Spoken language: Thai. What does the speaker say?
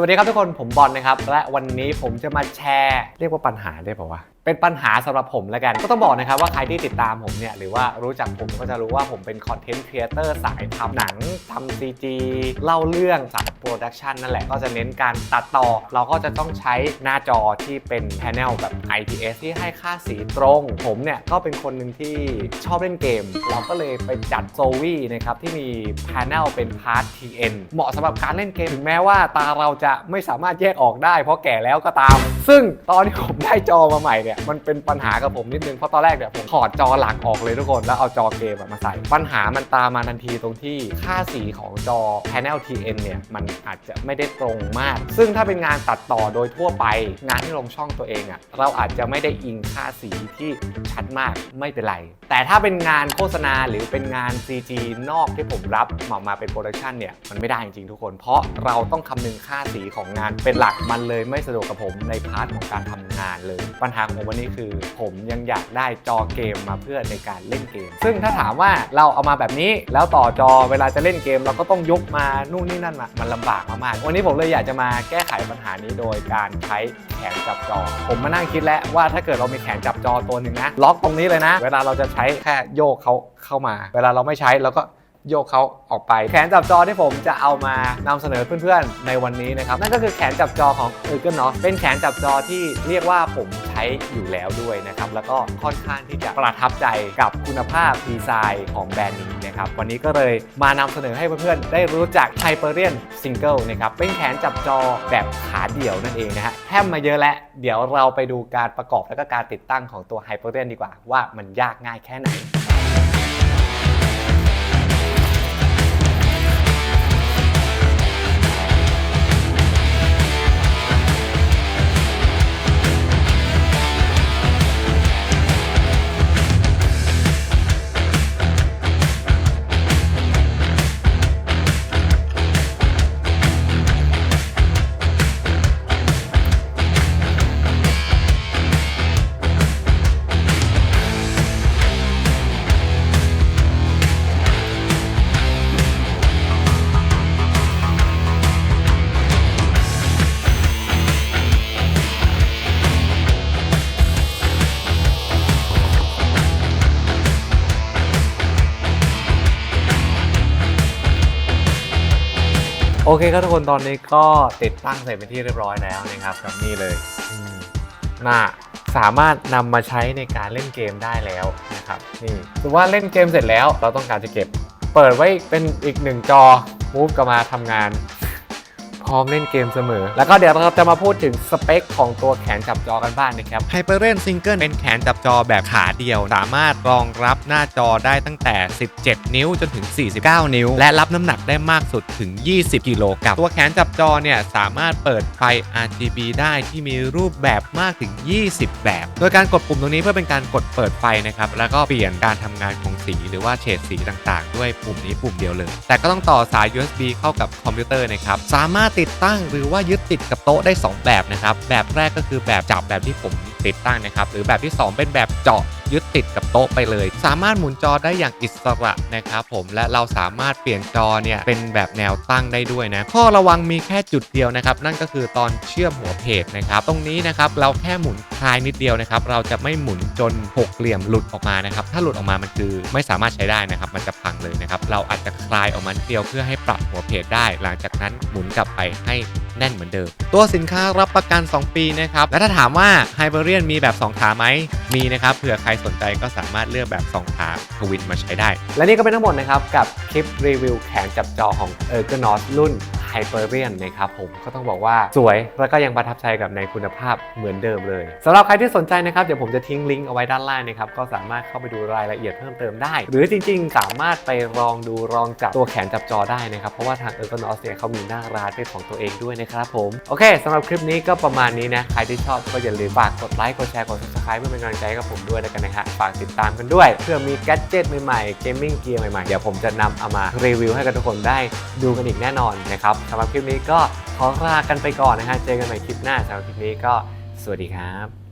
สวัสดีครับทุกคนผมบอลนะครับ และวันนี้ผมจะมาแชร์ เรียกว่าปัญหาได้ป่าวะ เป็นปัญหาสำหรับผมแล้วกัน ก็ต้องบอกนะครับว่าใครที่ติดตามผมเนี่ยหรือว่ารู้จักผมก็จะรู้ว่าผมเป็นคอนเทนต์ครีเอเตอร์สายทำหนังทำซีจีเล่าเรื่องสายโปรดักชันนั่นแหละก็จะเน้นการตัดต่อ เราก็จะต้องใช้หน้าจอที่เป็นแผงแบบ IPS ที่ให้ค่าสีตรง ผมเนี่ยก็เป็นคนหนึ่งที่ชอบเล่นเกม เราก็เลยไปจัดโซวี่นะครับที่มีแผงเป็นพาร์ท TN เหมาะสำหรับการเล่นเกมถึงแม้ว่าตาเราจะไม่สามารถแยกออกได้ เพราะแก่แล้วก็ตาม ซึ่งตอนที่ผมได้จอมาใหม่เนี่ยมันเป็นปัญหากับผมนิดนึงเพราะตอนแรกเนี่ยผมถอดจอหลักออกเลยทุกคนแล้วเอาจอเกมมาใส่ ปัญหามันตามมาทันทีตรงที่ค่าสีของจอ Panel TN เนี่ยมันอาจจะไม่ได้ตรงมาก ซึ่งถ้าเป็นงานตัดต่อโดยทั่วไป งานที่ลงช่องตัวเองอะเราอาจจะไม่ได้อิงค่าสีที่ชัดมากไม่เป็นไร แต่ถ้าเป็นงานโฆษณาหรือเป็นงาน CG นอกที่ผมรับมามาเป็นโปรดักชันเนี่ยมันไม่ได้จริงๆทุกคน เพราะเราต้องคำนึงค่าสีของงานเป็นหลักมันเลยไม่สะดวกกับผมในพาร์ทของการทำงานเลย ปัญหาของผมวันนี้คือ ผมยังอยากได้จอเกมมาเพื่อในการเล่นเกม ซึ่งถ้าถามว่าเราเอามาแบบนี้แล้วต่อจอเวลาจะเล่นเกม เราก็ต้องยกมานู่นนี่นั่นมามันลำบากมากๆวันนี้ผมเลยอยากจะมาแก้ไขปัญหานี้โดยการใช้แขนจับจอ ผมมานั่งคิดแล้วว่าถ้าเกิดเรามีแขนจับจอตัวหนึ่งนะล็อกตรงนี้เลยนะ เวลาเราจะใช้แค่โยกเขาเข้ามา เวลาเราไม่ใช้เราก็ โยกเขาออกไป แขนจับจอที่ผมจะเอามานำเสนอเพื่อนๆในวันนี้นะครับ นั่นก็คือแขนจับจอของเออร์เกนเนาะเป็นแขนจับจอที่เรียกว่าผมใช้อยู่แล้วด้วยนะครับ แล้วก็ค่อนข้างที่จะประทับใจกับคุณภาพดีไซน์ของแบรนด์นี้นะครับ วันนี้ก็เลยมานำเสนอให้เพื่อนๆได้รู้จัก Hyperion Single นะครับ เป็นแขนจับจอแบบขาเดี่ยวนั่นเองนะฮะแทบมาเยอะแล้วเดี๋ยวเราไปดูการประกอบและก็การติดตั้งของตัว Hyperion ดีกว่า ว่ามันยากง่ายแค่ไหน โอเคครับทุกคนตอนนี้ก็ติดตั้งเสร็จเป็นที่เรียบร้อยแล้วนะครับกับนี่เลยน่าสามารถนำมาใช้ในการเล่นเกมได้แล้วนะครับนี่ถือว่าเล่นเกมเสร็จแล้วเราต้องการจะเก็บ เปิดไว้เป็นอีกหนึ่งจอมูฟกลับมาทำงาน พร้อมเล่นเกมเสมอ แล้วก็เดี๋ยวเราจะมาพูดถึงสเปคของตัวแขนจับจอกันบ้างนะครับ Hyperion Single เป็นแขนจับจอแบบขาเดียว สามารถรองรับหน้าจอได้ตั้งแต่ 17 นิ้วจนถึง 49 นิ้ว และรับน้ำหนักได้มากสุดถึง 20 กิโลกรัมตัวแขนจับจอเนี่ยสามารถเปิดไฟ RGB ได้ที่มีรูปแบบมากถึง 20 แบบ โดยการกดปุ่มตรงนี้เพื่อเป็นการกดเปิดไฟนะครับแล้วก็เปลี่ยนการทำงานของสีหรือว่าเฉดสีต่างๆ ด้วยปุ่มนี้ปุ่มเดียวเลย แต่ก็ต้องต่อสาย USB เข้ากับคอมพิวเตอร์นะครับสามารถติดตั้งหรือว่ายึดติดกับโต๊ะได้ 2 แบบนะครับ แบบแรกก็คือแบบจับแบบที่ผมติดตั้งนะครับ หรือแบบที่ 2 เป็นแบบเจาะ ยึดติดกับโต๊ะไปเลย สามารถหมุนจอได้อย่างอิสระนะครับผมและเราสามารถเปลี่ยนจอเนี่ยเป็นแบบแนวตั้งได้ด้วยนะข้อระวังมีแค่จุดเดียวนะครับ นั่นก็คือตอนเชื่อมหัวเพจนะครับ ตรงนี้นะครับเราแค่หมุนคลายนิดเดียวนะครับ เราจะไม่หมุนจนหกเหลี่ยมหลุดออกมานะครับ ถ้าหลุดออกมามันคือไม่สามารถใช้ได้นะครับ มันจะพังเลยนะครับ เราอาจจะคลายออกมาเดียวเพื่อให้ปรับหัวเพจได้ หลังจากนั้นหมุนกลับไปให้ แน่นเหมือนเดิม ตัวสินค้ารับประกัน 2 ปีนะครับ และถ้าถามว่า Hyperion มีแบบ 2 ขาไหม มีนะครับ เผื่อใครสนใจก็สามารถเลือกแบบ 2 ขาทวินมาใช้ได้ และนี่ก็เป็นทั้งหมดนะครับ กับคลิปรีวิวแขนจับจอของ e r g o n o s รุ่น Hyperion นะครับผมก็ต้องบอกว่าสวยแล้วก็ยังประทับใจกับในคุณภาพเหมือนเดิมเลยสำหรับใครที่สนใจนะครับเดี๋ยวผมจะทิ้งลิงก์เอาไว้ด้านล่างนะครับก็สามารถเข้าไปดูรายละเอียดเพิ่มเติมได้ หรือจริงๆ สามารถไปลองดูลองจับตัวแขนจับจอได้นะครับเพราะว่าทาง e r g o n o s เนี่ยเขามีหน้าร้านเป็นของตัวเองด้วยนะครับผมโอเคสำหรับคลิปนี้ก็ประมาณนี้นะใครที่ชอบก็อย่าลืมฝากกดไลค์กดแชร์กด subscribe เพื่อเป็นกำลังใจให้กับผมด้วยแล้วกันนะฮะฝากติดตามกันด้วย เพื่อมีแกจิตใหม่ๆเกมมิ่งเกียร์ใหม่ๆเดี๋ยวผมจะนำเอามารีวิวให้กับทุกคนได้ดูกันอีกแน่นอนนะครับสำหรับคลิปนี้ก็ขอลากันไปก่อนนะฮะเจอกันใหม่คลิปหน้าสำหรับคลิปนี้ก็สวัสดีครับ